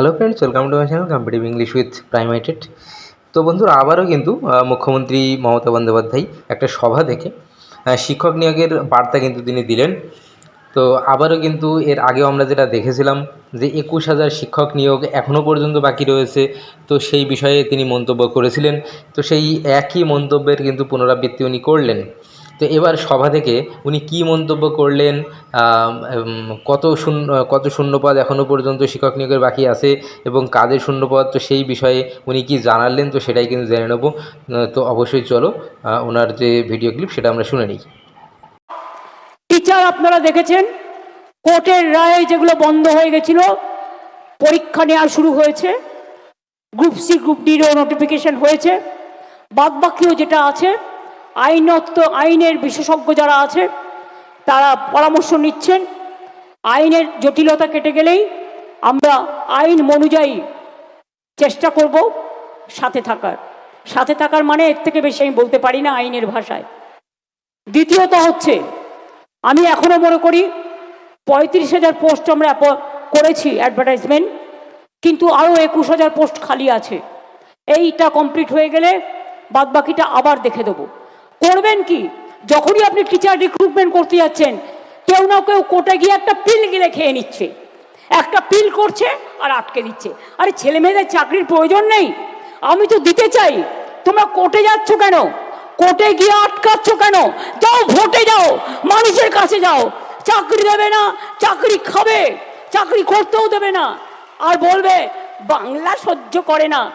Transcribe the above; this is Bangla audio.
Hello friends welcome to my channel competitive English with প্রাইমেটেড তো বন্ধুরা, আবারও কিন্তু মুখ্যমন্ত্রী মমতা বন্দ্যোপাধ্যায় একটা সভা থেকে শিক্ষক নিয়োগের বার্তা কিন্তু তিনি দিলেন। তো আবারও কিন্তু এর আগেও আমরা যেটা দেখেছিলাম যে একুশ হাজার শিক্ষক নিয়োগ এখনও পর্যন্ত বাকি রয়েছে। তো সেই বিষয়ে তিনি মন্তব্য করেছিলেন। তো সেই একই মন্তব্যের কিন্তু পুনরাবৃত্তি উনি করলেন। তো এবার সভা থেকে উনি কী মন্তব্য করলেন কত শূন্য, কত শূন্যপদ এখনও পর্যন্ত শিক্ষক নিয়োগের বাকি আছে এবং কাদের শূন্যপদ, তো সেই বিষয়ে উনি কি জানালেন, তো সেটাই কিন্তু জেনে নেব। তো অবশ্যই চলো ওনার যে ভিডিও ক্লিপ সেটা আমরা শুনে নিই। টিচার, আপনারা দেখেছেন? কোর্টের রায়ে যেগুলো বন্ধ হয়ে গেছিল, পরীক্ষা নেওয়া শুরু হয়েছে। গ্রুপ সি, গ্রুপ ডিরও নোটিফিকেশন হয়েছে। বাদবাকিও যেটা আছে আইনত আইনের বিশেষজ্ঞ যারা আছে, তারা পরামর্শ নিচ্ছেন। আইনের জটিলতা কেটে গেলেই আমরা আইন অনুযায়ী চেষ্টা করব সাথে থাকার। সাথে থাকার মানে এর থেকে বেশি আমি বলতে পারি না আইনের ভাষায়। দ্বিতীয়ত হচ্ছে, আমি এখনও মনে করি পঁয়ত্রিশ হাজার পোস্ট আমরা করেছি অ্যাডভার্টাইজমেন্ট, কিন্তু আরও একুশ হাজার পোস্ট খালি আছে। এইটা কমপ্লিট হয়ে গেলে বাদবাকিটা আবার দেখে দেবো। করবেন কি? যখনই আপনি টিচার রিক্রুটমেন্ট করতে যাচ্ছেন, কেউ না কেউ কোর্টে গিয়ে একটা পিল গিলে খেয়ে নিচ্ছে। একটা পিল করছে আর আটকে দিচ্ছে। আরে ছেলে মেয়েদের চাকরির প্রয়োজন নেই। আমি তো দিতে চাই। তোমরা কোর্টে যাচ্ছ কেন? কোর্টে গিয়ে আটকাচ্ছ কেন? যাও, ভোটে যাও। মানুষের কাছে যাও। চাকরি দেবে না, চাকরি খাবে। চাকরি করতেও দেবে না। আর বলবে, বাংলা সহ্য করে না।